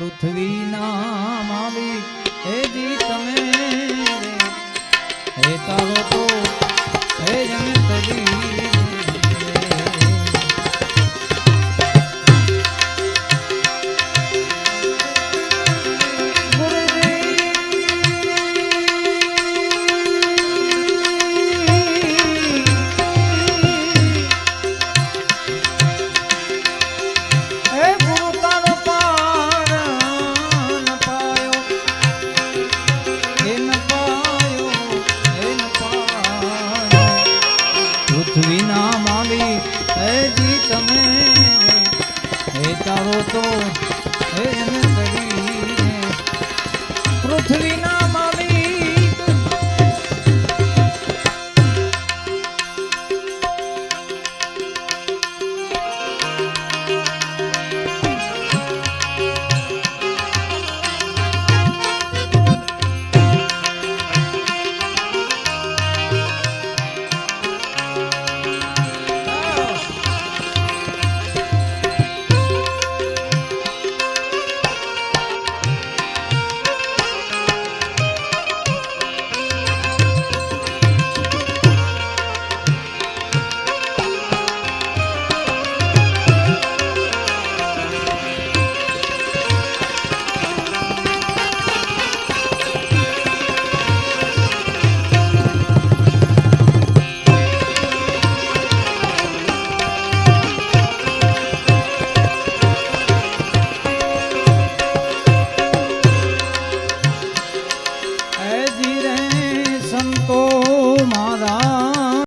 પૃથ્વીના માલિક એ જી તમે રે તારો તો વિના માલી હે જી તમે હે તારો તો હે राधा